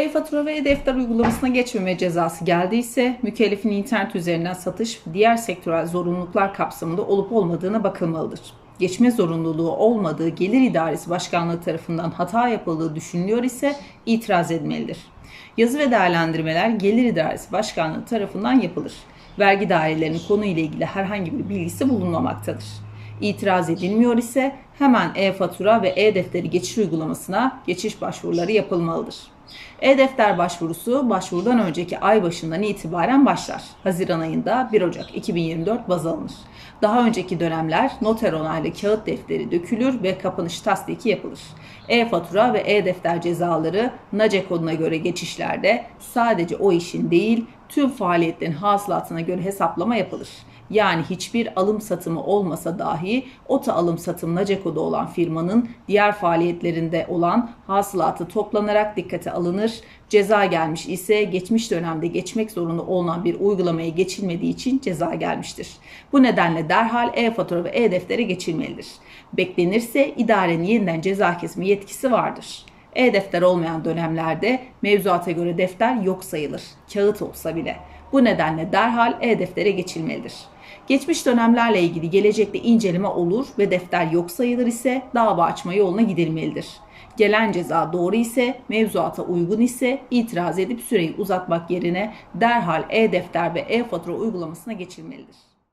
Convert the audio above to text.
E-fatura ve e-defter uygulamasına geçmeme cezası geldiyse mükellefin internet üzerinden satış diğer sektörel zorunluluklar kapsamında olup olmadığına bakılmalıdır. Geçme zorunluluğu olmadığı Gelir İdaresi Başkanlığı tarafından hata yapıldığı düşünülüyor ise itiraz edilmelidir. Yazı ve değerlendirmeler Gelir İdaresi Başkanlığı tarafından yapılır. Vergi dairelerinin konuyla ilgili herhangi bir bilgisi bulunmamaktadır. İtiraz edilmiyor ise hemen e-fatura ve e-defteri geçiş uygulamasına geçiş başvuruları yapılmalıdır. E-defter başvurusu başvurudan önceki ay başından itibaren başlar. Haziran ayında 1 Ocak 2024 baz alınır. Daha önceki dönemler noter onaylı kağıt defteri dökülür ve kapanış tasdiki yapılır. E-fatura ve e-defter cezaları NACE koduna göre geçişlerde sadece o işin değil tüm faaliyetlerin hasılatına göre hesaplama yapılır. Yani hiçbir alım satımı olmasa dahi ota alım satım NACE kodu olan firmanın diğer faaliyetlerinde olan hasılatı toplanarak dikkate alınır. Ceza gelmiş ise geçmiş dönemde geçmek zorunda olunan bir uygulamaya geçilmediği için ceza gelmiştir. Bu nedenle derhal e-fatura ve e-deftere geçilmelidir. Beklenirse idarenin yeniden ceza kesme yetkisi vardır. E-defter olmayan dönemlerde mevzuata göre defter yok sayılır. Kağıt olsa bile. Bu nedenle derhal e-deftere geçilmelidir. Geçmiş dönemlerle ilgili gelecekte inceleme olur ve defter yok sayılır ise dava açma yoluna gidilmelidir. Gelen ceza doğru ise, mevzuata uygun ise itiraz edip süreyi uzatmak yerine derhal e-defter ve e-fatura uygulamasına geçilmelidir.